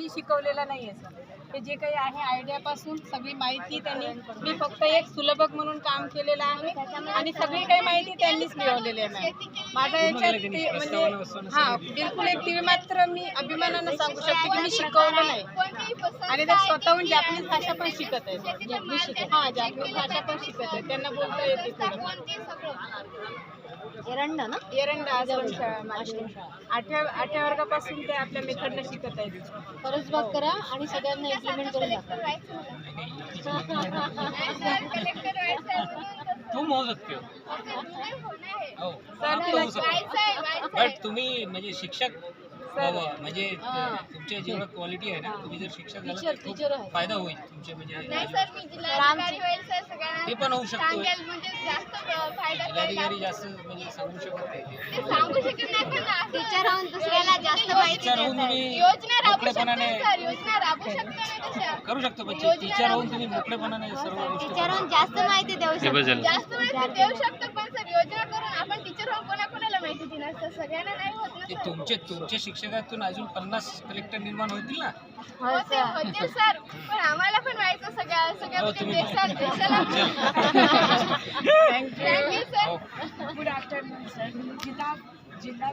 काही शिकवलेलं नाही आहे सर. ते जे काही आहे आयडियापासून सगळी माहिती त्यांनी मी फक्त एक सुलभक म्हणून काम केलेलं आहे आणि सगळी काही माहिती त्यांनीच मिळवलेली आहे माझ्या याच्यात ते म्हणजे हा बिलकुल एक टीव्ही मात्र मी अभिमानानं सांगू शकते की मी शिकवलं नाही. आणि ते स्वतःहून जॅपनीज भाषा पण शिकत आहे हा जॅपनीज भाषा पण शिकत आहे त्यांना बोलता येते एरंडा ना? एरंडा. आठव्या आठव्या वर्गापासून ते आपल्या मेथडनं शिकत आहेत. खरंच बात करा आणि सगळ्यांना इम्प्लिमेंट करून दाखवा. तुम हो. तुम्ही म्हणजे शिक्षक व्हावं म्हणजे तुमच्या जेवढं क्वालिटी आहे ना तुम्ही जर शिक्षक झाला तर टीचर आहे. फ़ायदा होईल तुमचे म्हणजे सर ते पण होऊ शकतो म्हणजे जास्त फ़ायदा जिल्हाधिकारी जास्त म्हणजे सांगू शकत नाही. ते सांगू शकत नाही पण टीचर राहून दुसऱ्याला जास्त माहिती टीचर होऊन तुम्ही योजना राबवू शकतो मोकळेपणाने सर योजना राबवू शकतो ना तशा करू शकतो म्हणजे टीचर होऊन तुम्ही मोकळेपणाने सर्व गोष्टी टीचर राहून जास्त माहिती देऊ शकतो. जास्त माहिती देऊ शकतो सगळ्यांना नाही होत ना ते सर. तुमचे तुमच्या शिक्षकातून अजून पन्नास कलेक्टर निर्माण होतील ना? होते सर. पण आम्हाला पण व्हायचं सगळ्या सगळ्या हो, म्हणजे तुम्ही- देशात देशाला thank you thank you sir हो गुड आफ्टरनून सर जिल्हा जिल्हा